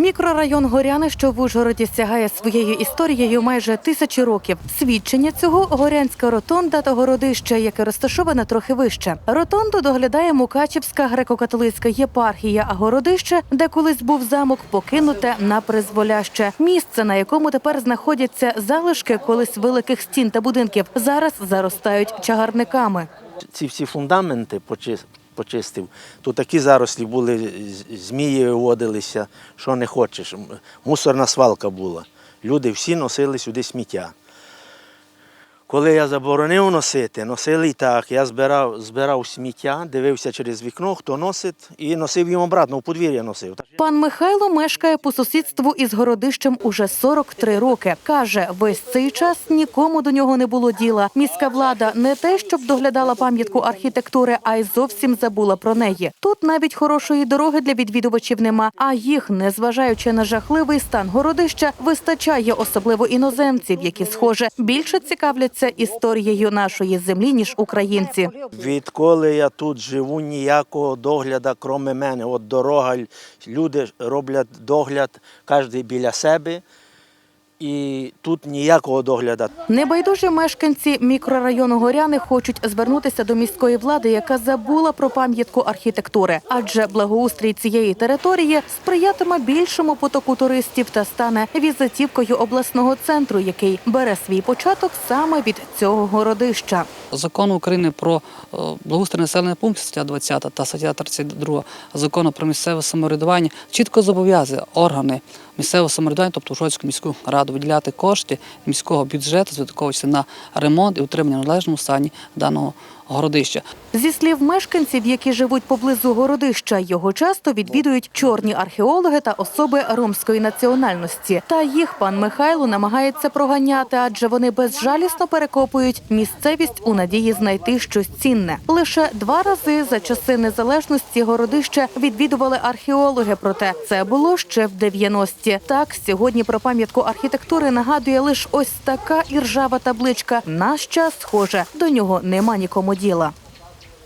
Мікрорайон Горяни, що в Ужгороді сягає своєю історією майже тисячі років. Свідчення цього горянська ротонда та городище, яке розташоване трохи вище. Ротонду доглядає Мукачівська греко-католицька єпархія, а городище, де колись був замок, покинуте на призволяще. Місце, на якому тепер знаходяться залишки колись великих стін та будинків, зараз заростають чагарниками. Ці всі фундаменти почистив, то такі зарослі були, змії виводилися, що не хочеш. Мусорна свалка була. Люди всі носили сюди сміття. Коли я заборонив носити, носили так. Я збирав, збирав сміття, дивився через вікно, хто носить, і носив їм обратно, в подвір'я носив. Пан Михайло мешкає по сусідству із городищем уже 43 роки. Каже, весь цей час нікому до нього не було діла. Міська влада не те, щоб доглядала пам'ятку архітектури, а й зовсім забула про неї. Тут навіть хорошої дороги для відвідувачів нема. А їх, незважаючи на жахливий стан городища, вистачає особливо іноземців, які схоже більше цікавляться історією нашої землі ніж українці. Відколи я тут живу, ніякого догляду, крім мене. От дорога, люди роблять догляд, кожен біля себе. І тут ніякого догляду. Небайдужі мешканці мікрорайону Горяни хочуть звернутися до міської влади, яка забула про пам'ятку архітектури, адже благоустрій цієї території сприятиме більшому потоку туристів та стане візитівкою обласного центру, який бере свій початок саме від цього городища. Закону України про е, благоустрій населених пунктів, стаття 20 та стаття 32 закону про місцеве самоврядування чітко зобов'язує органи місцевого самоврядування, тобто Ужгородську міську раду, виділяти кошти міського бюджету, звідковуючи на ремонт і утримання в належному стані даного городища. Зі слів мешканців, які живуть поблизу городища, його часто відвідують чорні археологи та особи ромської національності. Та їх пан Михайло намагається проганяти, адже вони безжалісно перекопують місцевість у надії знайти щось цінне. Лише два рази за часи незалежності городище відвідували археологи. Проте це було ще в 90-ті. Так сьогодні про пам'ятку архітектури нагадує лише ось така іржава табличка. Наш час, схоже, до нього нема нікому діла.